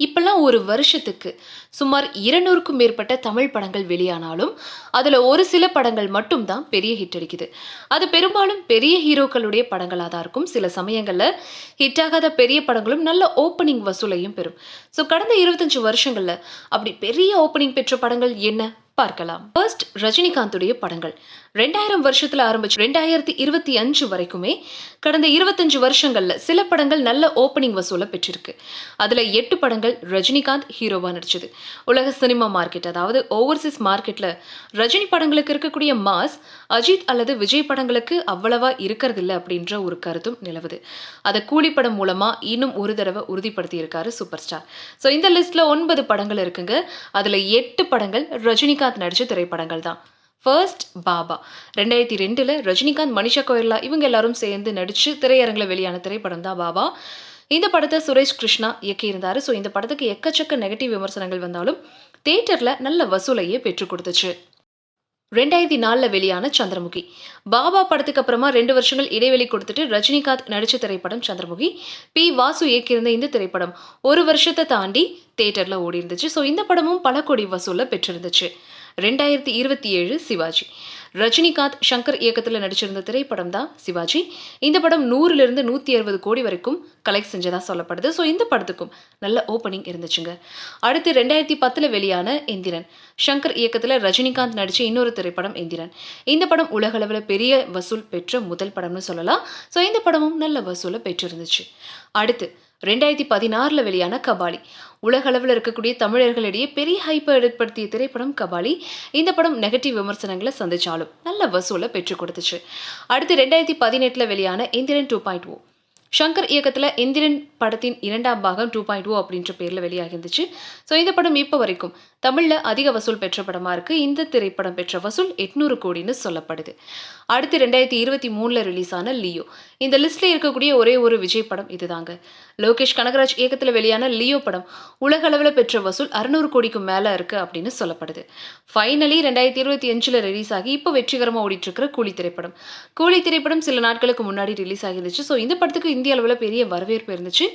இப்பெல்லாம் ஒரு வருஷத்துக்கு சுமார் இருநூறுக்கும் மேற்பட்ட தமிழ் படங்கள் வெளியானாலும் அதில் ஒரு சில படங்கள் மட்டும்தான் பெரிய ஹிட் அடிக்குது. அது பெரும்பாலும் பெரிய ஹீரோக்களுடைய படங்களாக தான் இருக்கும். சில சமயங்களில் ஹிட் ஆகாத பெரிய படங்களும் நல்ல ஓப்பனிங் வசூலையும் பெறும். ஸோ கடந்த இருபத்தஞ்சு வருஷங்களில் அப்படி பெரிய ஓப்பனிங் பெற்ற படங்கள் என்ன? பார்க்கலாம். ஃபர்ஸ்ட் ரஜினிகாந்துடைய படங்கள். ரெண்டாயிரம் வருஷத்துல ஆரம்பிச்சு ரெண்டாயிரத்தி இருபத்தி அஞ்சு வரைக்குமே கடந்த இருபத்தஞ்சு வருஷங்கள்ல சில படங்கள் நல்ல ஓப்பனிங் வசூலை பெற்றிருக்கு. அதுல எட்டு படங்கள் ரஜினிகாந்த் ஹீரோவா நடிச்சது. உலக சினிமா மார்க்கெட் அதாவது ஓவர்சீஸ் மார்க்கெட்ல ரஜினி படங்களுக்கு இருக்கக்கூடிய மாஸ் அஜித் அல்லது விஜய் படங்களுக்கு அவ்வளவா இருக்கிறது இல்லை அப்படின்ற ஒரு கருத்தும் நிலவுது. அதை கூலி படம் மூலமா இன்னும் ஒரு தடவை உறுதிப்படுத்தி இருக்காரு சூப்பர் ஸ்டார் ஸோ இந்த லிஸ்ட்ல ஒன்பது படங்கள் இருக்குங்க. அதுல எட்டு படங்கள் ரஜினிகாந்த் நடித்த திரைப்படங்கள் தான். ஃபர்ஸ்ட் பாபா ரெண்டாயிரத்தி ரெண்டில் ரஜினிகாந்த் மனிஷா கோயிலா இவங்க எல்லாரும் சேர்ந்து நடித்து திரையரங்கில் வெளியான திரைப்படம் தான் பாபா இந்த படத்தை சுரேஷ் கிருஷ்ணா இயக்கியிருந்தார். ஸோ இந்த படத்துக்கு எக்கச்சக்க நெகட்டிவ் விமர்சனங்கள் வந்தாலும் தேட்டரில் நல்ல வசூலையே பெற்றுக் கொடுத்துச்சு. ரெண்டாயிரத்தி நாலில் வெளியான சந்திரமுகி. பாபா படத்துக்கு அப்புறமா ரெண்டு வருஷங்கள் இடைவெளி கொடுத்துட்டு ரஜினிகாந்த் நடித்த திரைப்படம் சந்திரமுகி. பி. வாசு இயக்கியிருந்த இந்த திரைப்படம் ஒரு வருஷத்தை தாண்டி தேட்டரில் ஓடி இருந்துச்சு ஸோ இந்த படமும் பல கோடி வசூலில் பெற்றிருந்துச்சு. ரெண்டாயிரத்தி இருபத்தி ஏழு சிவாஜி. ரஜினிகாந்த் சங்கர் இயக்கத்தில் நடிச்சிருந்த திரைப்படம் தான் சிவாஜி. இந்த படம் நூறுலேருந்து நூற்றி அறுபது கோடி வரைக்கும் கலெக்ட் செஞ்சதாக சொல்லப்படுது. ஸோ இந்த படத்துக்கும் நல்ல ஓப்பனிங் இருந்துச்சுங்க. அடுத்து ரெண்டாயிரத்தி பத்தில் வெளியான எந்திரன். சங்கர் இயக்கத்தில் ரஜினிகாந்த் நடித்த இன்னொரு திரைப்படம் எந்திரன். இந்த படம் உலகளவில் பெரிய வசூல் பெற்ற முதல் படம்னு சொல்லலாம். ஸோ இந்த படமும் நல்ல வசூலை பெற்றிருந்துச்சு. அடுத்து ரெண்டாயிரத்தி பதினாறில் வெளியான கபாலி. உலகளவில் இருக்கக்கூடிய தமிழர்களிடையே பெரிய ஹைப்பை ஏற்படுத்திய திரைப்படம் கபாலி. இந்த படம் நெகட்டிவ் விமர்சனங்களை சந்திச்சாலும் நல்ல வசூலை பெற்றுக் கொடுத்துச்சு. அடுத்து ரெண்டாயிரத்தி பதினெட்டில் வெளியான Enthiran two point O oh. Shankar இயக்கத்தில் இந்திரன் படத்தின் இரண்டாம் பாகம் டூ பாயிண்ட் ஓ அப்படின்ற பேரில் வெளியாகி இருந்துச்சு ஸோ இந்த படம் இப்போ வரைக்கும் தமிழில் அதிக வசூல் பெற்ற படமாக இருக்குது இந்த திரைப்படம் பெற்ற வசூல் எட்நூறு கோடின்னு சொல்லப்படுது. அடுத்து ரெண்டாயிரத்தி இருபத்தி மூணில் ரிலீஸ் ஆன லியோ. இந்த லிஸ்ட்டில் இருக்கக்கூடிய ஒரே ஒரு விஜய் படம் இதுதாங்க. லோகேஷ் கனகராஜ் இயக்கத்தில் வெளியான லியோ படம் உலக அளவில் பெற்ற வசூல் அறுநூறு கோடிக்கு மேலே இருக்குது அப்படின்னு சொல்லப்படுது. ஃபைனலி ரெண்டாயிரத்தி இருபத்தி அஞ்சில் ரிலீஸ் ஆகி இப்போ வெற்றிகரமாக ஓடிட்டுருக்கிற கூலி திரைப்படம். கூலி திரைப்படம் சில நாட்களுக்கு முன்னாடி ரிலீஸ் ஆகிருந்துச்சு. ஸோ இந்த படத்துக்கு இந்திய அளவில் பெரிய வரவேற்பு இருந்துச்சு.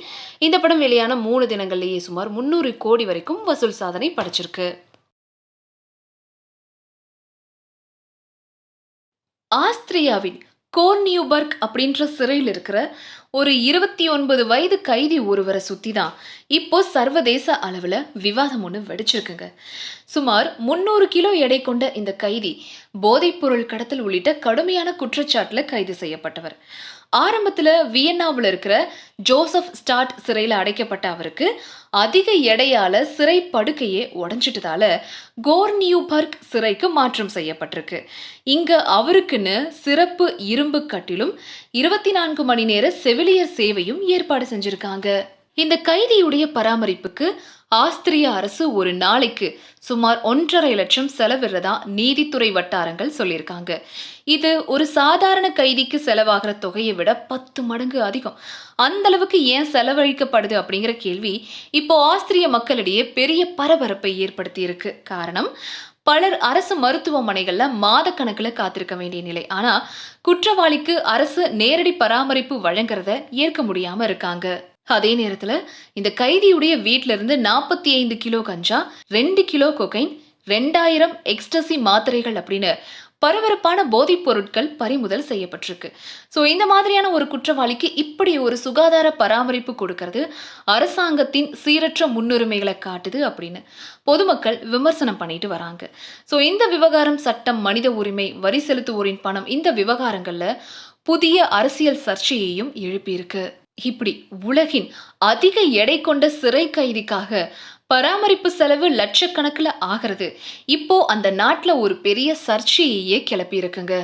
இந்த படம் வெளியான மூணு தினங்கள்லேயே சுமார் முந்நூறு கோடி வரைக்கும் வசூல் சாதனை படைச்சிருக்கு ஆஸ்திரியாவின் கோர்னியூபர்க் அப்படின்ற சிறையில் இருக்கிற ஒரு இருபத்தி ஒன்பது வயது கைதி ஒருவரை சுற்றி தான் இப்போ சர்வதேச அளவில் விவாதம் ஒன்று வெடிச்சிருக்குங்க. சுமார் முந்நூறு கிலோ எடை கொண்ட இந்த கைதி போதைப்பொருள் கடத்தல் உள்ளிட்ட கடுமையான குற்றச்சாட்டில் கைது செய்யப்பட்டவர். ஆரம்பத்தில் வியன்னாவில் இருக்கிற ஜோசப் ஸ்டார்ட் சிறையில் அடைக்கப்பட்ட அவருக்கு அதிக எடையால சிறை படுக்கையே உடஞ்சிட்டதால கோர்னியூபர்க் சிறைக்கு மாற்றம் செய்யப்பட்டிருக்கு. இங்க அவருக்குன்னு சிறப்பு இரும்பு கட்டிலும் இருபத்தி நான்கு மணி நேர செவிலியர் சேவையும் ஏற்பாடு செஞ்சிருக்காங்க. இந்த கைதியுடைய பராமரிப்புக்கு ஆஸ்திரிய அரசு ஒரு நாளைக்கு சுமார் ஒன்றரை லட்சம் செலவிடுறதா நீதித்துறை வட்டாரங்கள் சொல்லியிருக்காங்க. இது ஒரு சாதாரண கைதிக்கு செலவாகிற தொகையை விட பத்து மடங்கு அதிகம். அந்த அளவுக்கு ஏன் செலவழிக்கப்படுது அப்படிங்கிற கேள்வி இப்போ ஆஸ்திரிய மக்களிடையே பெரிய பரபரப்பை ஏற்படுத்தி இருக்கு காரணம் பலர் அரசு மருத்துவமனைகள்ல மாதக்கணக்கில் காத்திருக்க வேண்டிய நிலை. ஆனா குற்றவாளிக்கு அரசு நேரடி பராமரிப்பு வழங்குறத ஏற்க முடியாம இருக்காங்க. அதே நேரத்துல இந்த கைதியுடைய வீட்டிலிருந்து இருந்து நாற்பத்தி ஐந்து கிலோ கஞ்சா ரெண்டு கிலோ கொகைன் ரெண்டாயிரம் எக்ஸ்டசி மாத்திரைகள் அப்படின்னு பரபரப்பான போதைப் பொருட்கள் பறிமுதல் செய்யப்பட்டிருக்கு. ஸோ இந்த மாதிரியான ஒரு குற்றவாளிக்கு இப்படி ஒரு சுகாதார பராமரிப்பு கொடுக்கறது அரசாங்கத்தின் சீரற்ற முன்னுரிமைகளை காட்டுது அப்படின்னு பொதுமக்கள் விமர்சனம் பண்ணிட்டு வராங்க. ஸோ இந்த விவகாரம் சட்டம் மனித உரிமை வரி செலுத்துவோரின் பணம் இந்த விவகாரங்களில் புதிய அரசியல் சர்ச்சையையும் எழுப்பியிருக்கு. இப்படி உலகின் அதிக எடை கொண்ட சிறை கைதிக்காக பராமரிப்பு செலவு லட்சக்கணக்கில் ஆகிறது. இப்போ அந்த நாட்டில் ஒரு பெரிய சர்ச்சையையே கிளப்பி இருக்குங்க